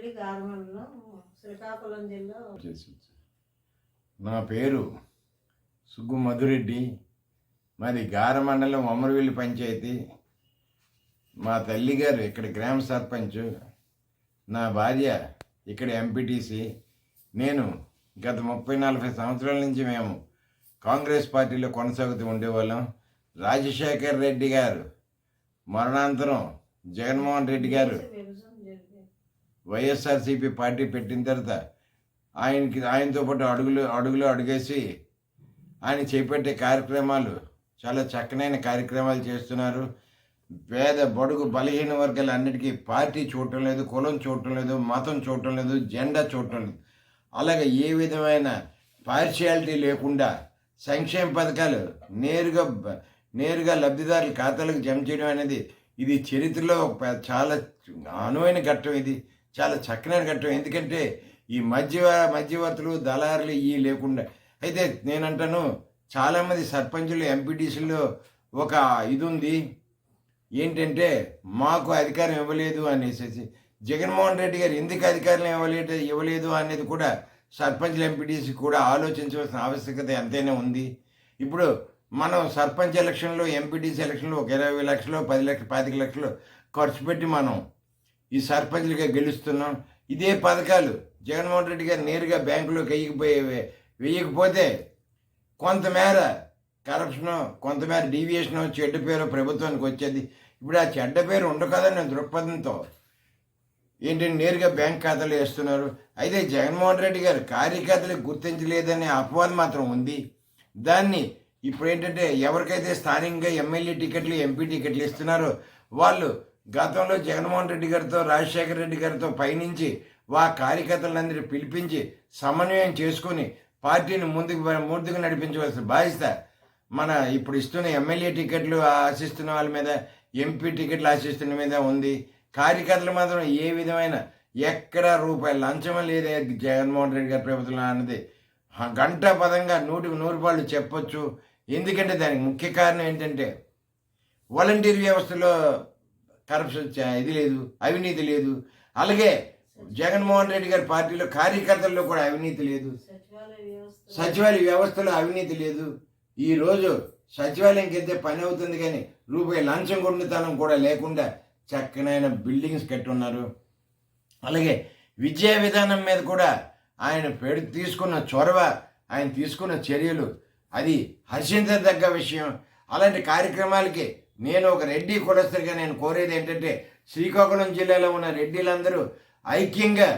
గారమండలం శ్రీకాకుళం జిల్లా. నా పేరు సుగ్గు మధురెడ్డి. మాది గార మండలం అమరవెల్లి పంచాయతీ. మా తల్లి గారు ఇక్కడ గ్రామ సర్పంచ్. నా భార్య ఇక్కడ ఎంపీటీసీ నేను గత ముప్పై నలభై సంవత్సరాల నుంచి మేము కాంగ్రెస్ పార్టీలో కొనసాగుతూ ఉండేవాళ్ళం. రాజశేఖర్ రెడ్డి గారు మరణాంతరం జగన్మోహన్ రెడ్డి గారు వైఎస్ఆర్సీపీ పార్టీ పెట్టిన తర్వాత ఆయనకి ఆయనతో పాటు అడుగులు అడుగులు అడుగేసి ఆయన చేపట్టే కార్యక్రమాలు చాలా చక్కనైన కార్యక్రమాలు చేస్తున్నారు. పేద బడుగు బలహీన వర్గాలన్నిటికీ పార్టీ చూడటం లేదు కులం చూడటం లేదు మతం చూడటం లేదు జెండా చూడటం లేదు. అలాగే ఏ విధమైన పార్షియాలిటీ లేకుండా సంక్షేమ పథకాలు నేరుగా నేరుగా లబ్ధిదారుల ఖాతాలకు జమ చేయడం అనేది ఇది చరిత్రలో ఒక చాలా అనువైన ఘట్టం ఇది. చాలా చక్కనైన ఘట్టం. ఎందుకంటే ఈ మధ్య మధ్యవర్తులు దళారులు ఇవి లేకుండా. అయితే నేనంటాను చాలామంది సర్పంచులు ఎంపీటీసీలో ఒక ఇది ఉంది ఏంటంటే మాకు అధికారం ఇవ్వలేదు అనేసి జగన్మోహన్ రెడ్డి గారు ఎందుకు అధికారం ఇవ్వలేదు ఇవ్వలేదు అనేది కూడా సర్పంచ్ల ఎంపీటీసీ కూడా ఆలోచించవలసిన ఆవశ్యకత ఎంతైనా ఉంది. ఇప్పుడు మనం సర్పంచ్ ఎలక్షన్లో ఎంపీటీసీ ఎలక్షన్లో ఒక ఇరవై లక్షలు పది లక్షలు పాతిక లక్షలు ఖర్చు పెట్టి మనం ఈ సర్పంచ్లుగా గెలుస్తున్నాం. ఇదే పథకాలు జగన్మోహన్ రెడ్డి గారు నేరుగా బ్యాంకులోకి వేయకపోయేవి వెయ్యకపోతే కొంతమేర కరప్షను కొంతమేర డీవియేషను చెడ్డ పేరు ప్రభుత్వానికి వచ్చేది. ఇప్పుడు ఆ చెడ్డ పేరు ఉండకదని దృక్పథంతో ఏంటంటే నేరుగా బ్యాంక్ ఖాతాలు వేస్తున్నారు. అయితే జగన్మోహన్ రెడ్డి గారు కార్యకర్తలకు గుర్తించలేదనే అపవాదం మాత్రం ఉంది. దాన్ని ఇప్పుడు ఏంటంటే ఎవరికైతే స్థానికంగా ఎమ్మెల్యే టికెట్లు ఎంపీ టికెట్లు ఇస్తున్నారో వాళ్ళు గతంలో జగన్మోహన్ రెడ్డి గారితో రాజశేఖర రెడ్డి గారితో పయనించి వా కార్యకర్తలందరినీ పిలిపించి సమన్వయం చేసుకొని పార్టీని ముందుకు ముందుకు నడిపించవలసిన బాధ్యత మన ఇప్పుడు ఇస్తున్న ఎమ్మెల్యే టికెట్లు ఆశిస్తున్న వాళ్ళ మీద ఎంపీ టికెట్లు ఆశిస్తున్న మీద ఉంది. కార్యకర్తలు మాత్రం ఏ విధమైన ఎక్కడ రూపాయలు లంచం లేదే జగన్మోహన్ రెడ్డి గారి ప్రభుత్వం అన్నది. గంట పదంగా నూటికి నూరు రూపాయలు చెప్పొచ్చు. ఎందుకంటే దానికి ముఖ్య కారణం ఏంటంటే వాలంటీర్ వ్యవస్థలో కరప్షన్ ఇది లేదు అవినీతి లేదు. అలాగే జగన్మోహన్ రెడ్డి గారి పార్టీలో కార్యకర్తల్లో కూడా అవినీతి లేదు. సచివాలయ వ్యవస్థలో అవినీతి లేదు. ఈరోజు సచివాలయంకి వెళ్తే పని అవుతుంది కానీ రూపాయి లంచం కొండుతనం కూడా లేకుండా చక్కనైన బిల్డింగ్స్ కట్టున్నారు. అలాగే విద్యా విధానం మీద కూడా ఆయన పెడు తీసుకున్న చొరవ ఆయన తీసుకున్న చర్యలు అది హర్షించదగ్గ విషయం. అలాంటి కార్యక్రమాలకి నేను ఒక రెడ్డి కులస్తుడిగా నేను కోరేది ఏంటంటే శ్రీకాకుళం జిల్లాలో ఉన్న రెడ్డిలందరూ ఐక్యంగా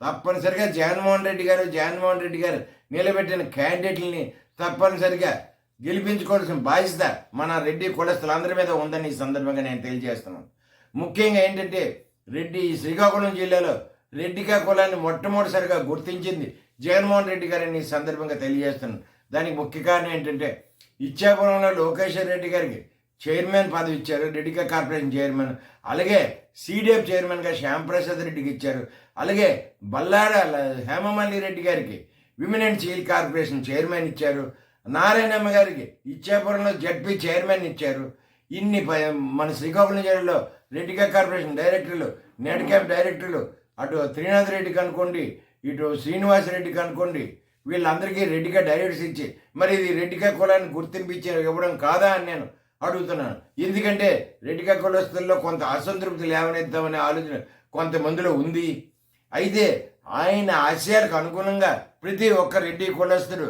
తప్పనిసరిగా జగన్మోహన్ రెడ్డి గారు జగన్మోహన్ రెడ్డి గారు నిలబెట్టిన క్యాండిడేట్లని తప్పనిసరిగా గెలిపించుకోవాల్సిన బాధ్యత మన రెడ్డి కులస్తులందరి మీద ఉందని ఈ సందర్భంగా నేను తెలియజేస్తున్నాను. ముఖ్యంగా ఏంటంటే రెడ్డి శ్రీకాకుళం జిల్లాలో రెడ్డిగా కులాన్ని మొట్టమొదటిసారిగా గుర్తించింది జగన్మోహన్ రెడ్డి గారిని ఈ సందర్భంగా తెలియజేస్తున్నాను. దానికి ముఖ్య కారణం ఏంటంటే ఇచ్చాపురంలో లోకేశ్వర్ రెడ్డి గారికి చైర్మన్ పదవి ఇచ్చారు రెడ్డికా కార్పొరేషన్ చైర్మన్. అలాగే సీడీఎఫ్ చైర్మన్గా శ్యాంప్రసాద్ రెడ్డికి ఇచ్చారు. అలాగే బల్లాడ హేమమల్లి రెడ్డి గారికి women and seal corporation chairman ఇచ్చారు. నారాయణమ్మ గారికి ఇచ్చాపురంలో జడ్పీ చైర్మన్ ఇచ్చారు. ఇన్ని మన శ్రీకాకుళం జిల్లాలో రెడ్డిగా కార్పొరేషన్ డైరెక్టర్లు నెట్ క్యాప్ డైరెక్టర్లు అటు త్రినాథ్ రెడ్డికి అనుకోండి ఇటు శ్రీనివాస్ రెడ్డికి అనుకోండి వీళ్ళందరికీ రెడ్డిగా డైరెక్టర్స్ ఇచ్చి మరి ఇది రెడ్డిగా కులాన్ని గుర్తింపు ఇచ్చారు ఇవ్వడం కాదా అని నేను అడుగుతున్నాను. ఎందుకంటే రెడ్డిగా కులస్తుల్లో కొంత అసంతృప్తి లేవనెత్తామనే ఆలోచన కొంతమందిలో ఉంది. అయితే ఆయన ఆశయాలకు అనుగుణంగా ప్రతి ఒక్క రెడ్డి కులస్తుడు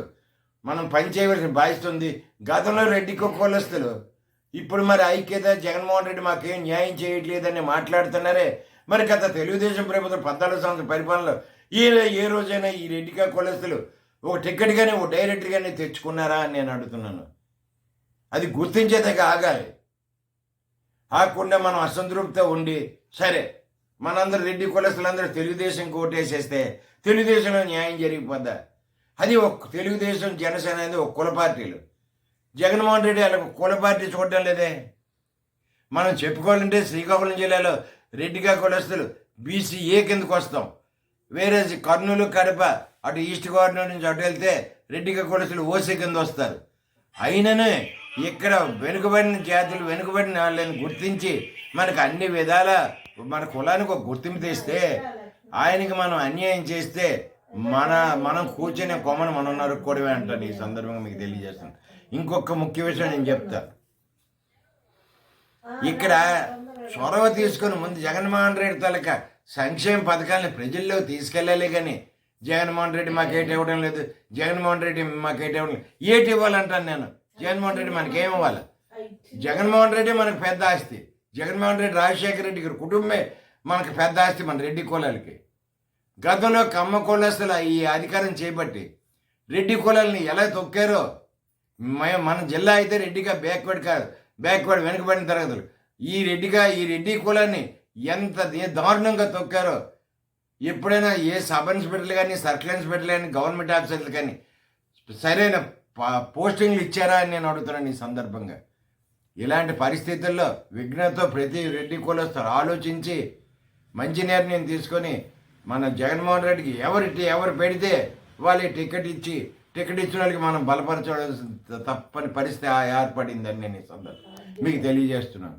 మనం పనిచేయవలసిన బాధ్యత ఉంది. గతంలో రెడ్డి కులస్తులు ఇప్పుడు మరి ఐక్యత జగన్మోహన్ రెడ్డి మాకేం న్యాయం చేయట్లేదని మాట్లాడుతున్నారే. మరి గత తెలుగుదేశం ప్రభుత్వం పద్నాలుగు సంవత్సరం పరిపాలనలో ఈ ఏ రోజైనా ఈ రెడ్డిగా కులస్తులు ఒక టికెట్ కానీ ఒక డైరెక్టర్ కానీ తెచ్చుకున్నారా అని నేను అడుగుతున్నాను. అది గుర్తించేదాక ఆగాలి ఆగకుండా మనం అసంతృప్తితో ఉండి సరే మనందరూ రెడ్డి కులస్తులందరూ తెలుగుదేశంకి ఓటేసేస్తే తెలుగుదేశంలో న్యాయం జరిగిపోద్దా? అది ఒక తెలుగుదేశం జనసేన అనేది ఒక కుల పార్టీలు. జగన్మోహన్ రెడ్డి అలా కుల పార్టీ చూడడం లేదే. మనం చెప్పుకోవాలంటే శ్రీకాకుళం జిల్లాలో రెడ్డిగా కులస్తులు బీసీఏ కిందకు వస్తాం? వేరే కర్నూలు కడప అటు ఈస్ట్ గోదావరి నుంచి అటు వెళ్తే రెడ్డిగా కులస్తులు ఓసీ కింద వస్తారు. అయిననే ఇక్కడ వెనుకబడిన జాతులు వెనుకబడిన వాళ్ళని గుర్తించి మనకు అన్ని విధాల మన కులానికి ఒక గుర్తింపు తెస్తే ఆయనకి మనం అన్యాయం చేస్తే మన మనం కూర్చునే కొమ్మను మనం నరుక్కోవడమే అంటాను ఈ సందర్భంగా మీకు తెలియజేస్తాను. ఇంకొక ముఖ్య విషయం నేను చెప్తా. ఇక్కడ చొరవ తీసుకొని ముందు జగన్మోహన్ రెడ్డి తాలూకా సంక్షేమ పథకాలను ప్రజల్లో తీసుకెళ్ళాలి కానీ జగన్మోహన్ రెడ్డి మాకేటి ఇవ్వడం లేదు జగన్మోహన్ రెడ్డి మాకేటి ఇవ్వడం లేదు. ఏటి ఇవ్వాలంటాను నేను? జగన్మోహన్ రెడ్డి మనకేం ఇవ్వాలి జగన్మోహన్ రెడ్డి మనకు పెద్ద ఆస్తి. జగన్మోహన్ రెడ్డి రాజశేఖర రెడ్డి గారి కుటుంబమే మనకు పెద్ద ఆస్తి మన రెడ్డి కులాలకి. గతంలో కమ్మ కులస్తుల ఈ అధికారం చేపట్టి రెడ్డి కులాలని ఎలా తొక్కారో మన జిల్లా అయితే రెడ్డిగా బ్యాక్వర్డ్ కాదు బ్యాక్వర్డ్ వెనుకబడిన తరగతులు. ఈ రెడ్డిగా ఈ రెడ్డి కులాన్ని ఎంత దారుణంగా తొక్కారో ఎప్పుడైనా ఏ సబ్ ఇన్స్పెక్టర్లు కానీ సర్కిల్ ఇన్స్పెక్టర్లు కానీ గవర్నమెంట్ ఆఫీసర్లు కానీ సరైన పోస్టింగ్లు ఇచ్చారా అని నేను అడుగుతున్నాను ఈ సందర్భంగా. ఇలాంటి పరిస్థితుల్లో విఘ్నతో ప్రతి రెడ్డి కులస్తారు ఆలోచించి మంచి నిర్ణయం తీసుకొని మన జగన్మోహన్ రెడ్డికి ఎవరి ఎవరు పెడితే వాళ్ళకి టికెట్ ఇచ్చి టికెట్ ఇచ్చిన వాళ్ళకి మనం బలపరచవలసిన తప్పని పరిస్థితి ఆ- ఏర్పడిందని నేను ఈ సందర్భం మీకు తెలియజేస్తున్నాను.